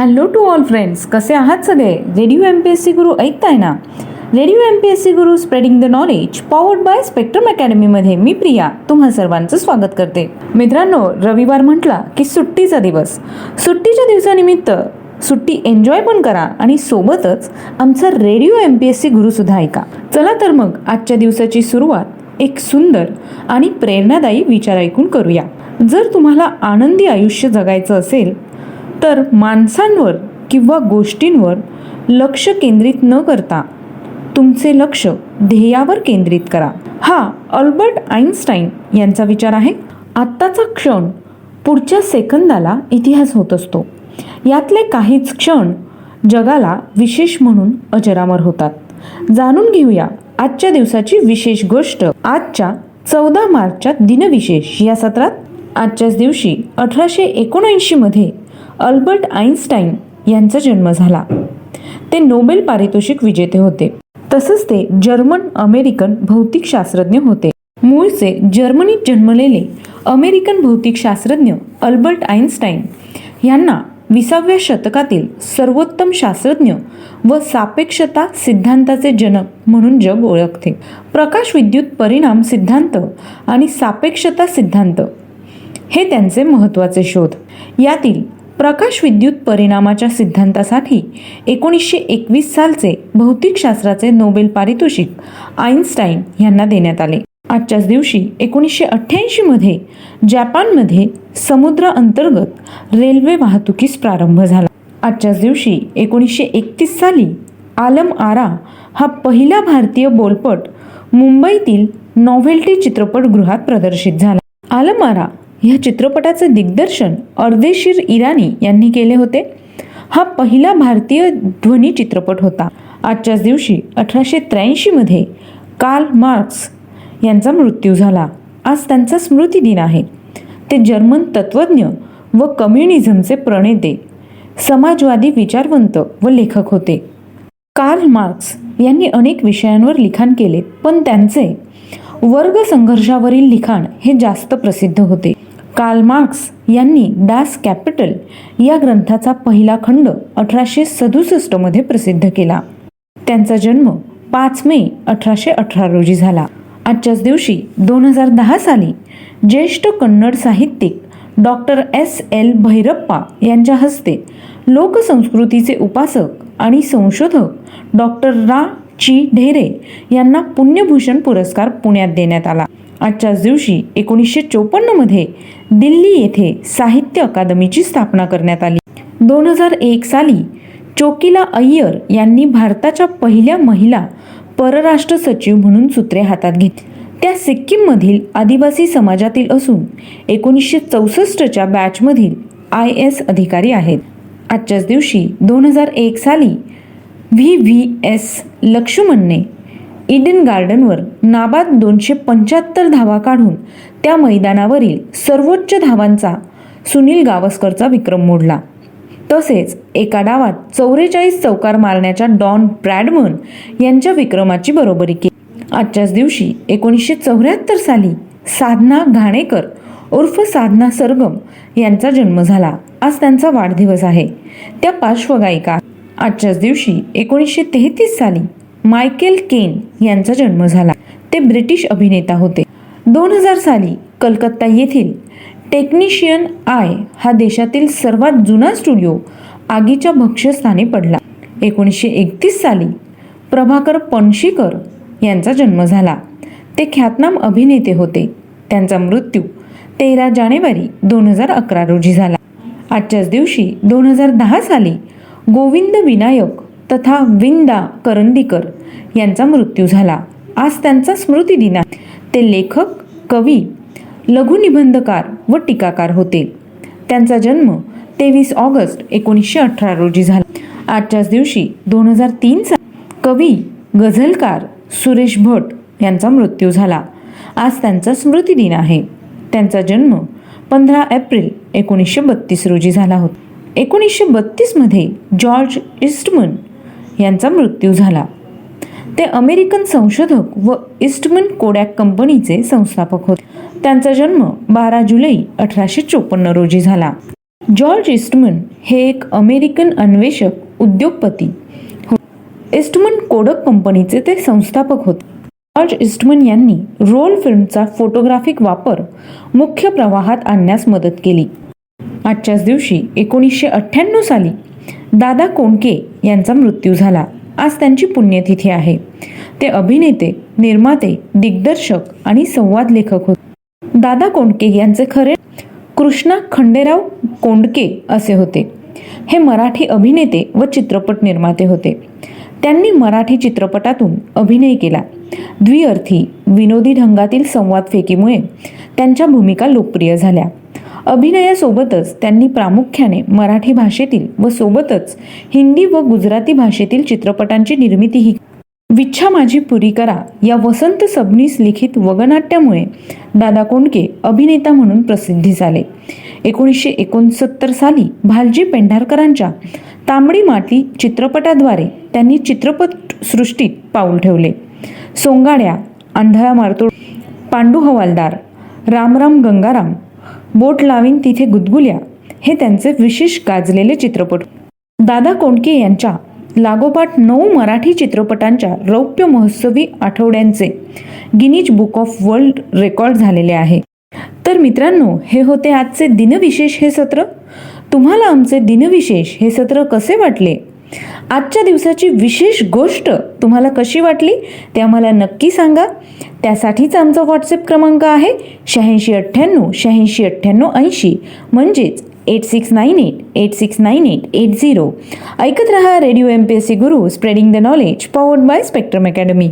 Hello to all friends कसे आहात सगळे? Radio M P S C Guru ऐकताय ना? Radio M P S C Guru spreading the knowledge powered by spectrum अकॅडमीमध्ये मी प्रिया तुम्हा सर्वांचं स्वागत करते. मित्रांनो रविवार म्हटला की सुट्टीचा दिवस. सुट्टीच्या दिवसानिमित्त सुट्टी एन्जॉय पण करा आणि सोबतच आमचा radio M P S C गुरुसुद्धा ऐका. चला तर मग आजच्या दिवसाची सुरुवात एक सुंदर आणि प्रेरणादायी विचार ऐकून करूया. जर तुम्हाला आनंदी आयुष्य जगायचं असेल तर माणसांवर किंवा गोष्टींवर लक्ष केंद्रित न करता तुमचे लक्ष ध्येयावर केंद्रित करा. हा अल्बर्ट आईन्स्टाईन यांचा विचार आहे. आत्ताचा क्षण पुढच्या सेकंदाला इतिहास होत असतो. यातले काहीच क्षण जगाला विशेष म्हणून अजरामर होतात. जाणून घेऊया आजच्या दिवसाची विशेष गोष्ट. आजच्या चौदा मार्चच्या दिनविशेष या सत्रात. आजच्याच दिवशी अठराशे एकोणऐंशीमध्ये अल्बर्ट आईन्स्टाईन यांचा जन्म झाला. ते नोबेल पारितोषिक विजेते होते. तसंच ते जर्मन अमेरिकन भौतिकशास्त्रज्ञ होते. मूळचे जर्मनीत जन्मलेले अमेरिकन भौतिकशास्त्रज्ञ अल्बर्ट आईन्स्टाईन यांना विसाव्या शतकातील सर्वोत्तम शास्त्रज्ञ व सापेक्षता सिद्धांताचे जनक म्हणून जग ओळखते. प्रकाश विद्युत परिणाम सिद्धांत आणि सापेक्षता सिद्धांत हे त्यांचे महत्त्वाचे शोध. यातील प्रकाश विद्युत परिणामाच्या सिद्धांतासाठी एकोणीसशे एकवीस सालचे भौतिकशास्त्राचे नोबेल पारितोषिक आईन्स्टाईन यांना देण्यात आले. आजच्याच दिवशी एकोणीसशे अठ्ठ्याऐंशीमध्ये जपानमध्ये समुद्र अंतर्गत रेल्वे वाहतुकीस प्रारंभ झाला. आजच्याच दिवशी एकोणीसशे एकतीस साली आलम आरा हा पहिला भारतीय बोलपट मुंबईतील नॉव्हेल्टी चित्रपटगृहात प्रदर्शित झाला. आलमारा ह्या चित्रपटाचे दिग्दर्शन अर्देशीर इराणी यांनी केले होते. हा पहिला भारतीय ध्वनी चित्रपट होता. आजच्याच दिवशी अठराशे त्र्याऐंशीमध्ये कार्ल मार्क्स यांचा मृत्यू झाला. आज त्यांचा स्मृती दिन आहे. ते जर्मन तत्त्वज्ञ व कम्युनिझमचे प्रणेते समाजवादी विचारवंत व लेखक होते. कार्ल मार्क्स यांनी अनेक विषयांवर लिखाण केले पण त्यांचे वर्ग संघर्षावरील लिखाण हे जास्त प्रसिद्ध होते. कार्ल मार्क्स यांनी दास कॅपिटल या ग्रंथाचा पहिला खंड अठराशे सदुसष्टमध्ये प्रसिद्ध केला. त्यांचा जन्म पाच मे अठराशे अठरा रोजी झाला. आजच्याच दिवशी दोन हजार दहा साली ज्येष्ठ कन्नड साहित्यिक डॉक्टर एस एल भैरप्पा यांच्या हस्ते लोकसंस्कृतीचे उपासक आणि संशोधक डॉक्टर रा. ची ढेरे यांना पुण्यभूषण पुरस्कार पुण्यात देण्यात आला. आजच्याच दिवशी एकोणीसशे चोपन्नमध्ये दिल्ली येथे साहित्य अकादमीची स्थापना करण्यात आली. दोन हजार एक साली चोकिला अय्यर यांनी भारताच्या पहिल्या महिला परराष्ट्र सचिव म्हणून सूत्रे हातात घेतली. त्या सिक्कीममधील आदिवासी समाजातील असून एकोणीसशे चौसष्टच्या बॅचमधील आय एस अधिकारी आहेत. आजच्याच दिवशी दोन हजार एक साली व्ही व्ही एस लक्ष्मणने इडन गार्डनवर नाबाद दोनशे पंच्याहत्तर धावा काढून त्या मैदानावरील सर्वोच्च धावांचा सुनील गावस्करचा विक्रम मोडला. तसेच एका डावात चौवेचाळीस चौकार मारण्याच्या डॉन ब्रॅडमन यांच्या विक्रमाची बरोबरी केली. आजच्याच दिवशी एकोणीसशे चौऱ्याहत्तर साली साधना घाणेकर उर्फ साधना सरगम यांचा जन्म झाला. आज त्यांचा वाढदिवस आहे. त्या पार्श्वगायिका. आजच्याच दिवशी एकोणीसशे तेहतीस साली मायकेल केन यांचा जन्म झाला. ते ब्रिटिश अभिनेता होते. दोन हजार साली कलकत्ता येथील टेक्निशियन आय हा देशातील सर्वात जुना स्टुडिओ आगीच्या भक्ष्यस्थानी पडला. एकोणीसशे एकतीस साली प्रभाकर पणशीकर यांचा जन्म झाला. ते ख्यातनाम अभिनेते होते. त्यांचा मृत्यू तेरा जानेवारी दोन हजार अकरा रोजी झाला. आजच्याच दिवशी दोन हजार दहा साली गोविंद विनायक तथा विंदा करंदीकर यांचा मृत्यू झाला. आज त्यांचा स्मृती दिन आहे. ते लेखक कवी लघुनिबंधकार व टीकाकार होते. त्यांचा जन्म तेवीस ऑगस्ट एकोणीसशे अठरा रोजी झाला. आजच्याच दिवशी दोन हजार तीन साली कवी गझलकार सुरेश भट यांचा मृत्यू झाला. आज त्यांचा स्मृती दिन आहे. त्यांचा जन्म पंधरा एप्रिल एकोणीसशे बत्तीस रोजी झाला होता. एकोणीसशे बत्तीसमध्ये जॉर्ज इस्टमन यांचा मृत्यू झाला. ते अमेरिकन संशोधक व इस्टमन कोडॅक कंपनीचे संस्थापक होते. त्यांचा जन्म बारा जुलै अठराशे चोपन्न रोजी झाला. जॉर्ज इस्टमन हे एक अमेरिकन अन्वेषक उद्योगपती हो- इस्टमन कोडक कंपनीचे ते संस्थापक होते. जॉर्ज इस्टमन यांनी रोल फिल्मचा फोटोग्राफिक वापर मुख्य प्रवाहात आणण्यास मदत केली. आजच्याच दिवशी एकोणीसशे अठ्ठ्याण्णव साली दादा कोंडके यांचा मृत्यू झाला. आज त्यांची पुण्यतिथी आहे. ते अभिनेते निर्माते दिग्दर्शक आणि संवाद लेखक होते. दादा कोंडके यांचे खरे कृष्णा खंडेराव कोंडके असे होते. हे मराठी अभिनेते व चित्रपट निर्माते होते. त्यांनी मराठी चित्रपटातून अभिनय केला. द्विअर्थी विनोदी ढंगातील संवाद फेकीमुळे त्यांच्या भूमिका लोकप्रिय झाल्या. अभिनयासोबतच त्यांनी प्रामुख्याने मराठी भाषेतील व सोबतच हिंदी व गुजराती भाषेतील चित्रपटांची निर्मितीही विच्छा माझी पुरी करा या वसंत सबनीस लिखित वगनाट्यामुळे दादा कोंडके अभिनेता म्हणून प्रसिद्धी झाले. एकोणीसशे एकोणसत्तर साली भालजी पेंढारकरांच्या तांबडी माती चित्रपटाद्वारे त्यांनी चित्रपट सृष्टीत पाऊल ठेवले. सोंगाड्या आंधळा मारतो पांडू हवालदार रामराम गंगाराम बोट लावीन तिथे गुदगुल्या हे त्यांचे विशेष गाजलेले चित्रपट. दादा कोंडके यांच्या लागोपाठ नऊ मराठी चित्रपटांच्या रौप्य महोत्सवी आठवड्यांचे Guinness book of world record झालेले आहे. तर मित्रांनो हे होते आजचे दिनविशेष हे सत्र. तुम्हाला आमचे दिनविशेष हे सत्र कसे वाटले? आजच्या दिवसाची विशेष गोष्ट तुम्हाला कशी वाटली ते आम्हाला नक्की सांगा. त्यासाठीच आमचा व्हॉट्सअप क्रमांक आहे शहाऐंशी अठ्ठ्याण्णव शहाऐंशी अठ्ठ्याण्णव ऐंशी. म्हणजेच eight six nine eight eight six nine eight eight zero. ऐकत रहा radio M P S C Guru spreading the knowledge powered by Spectrum academy.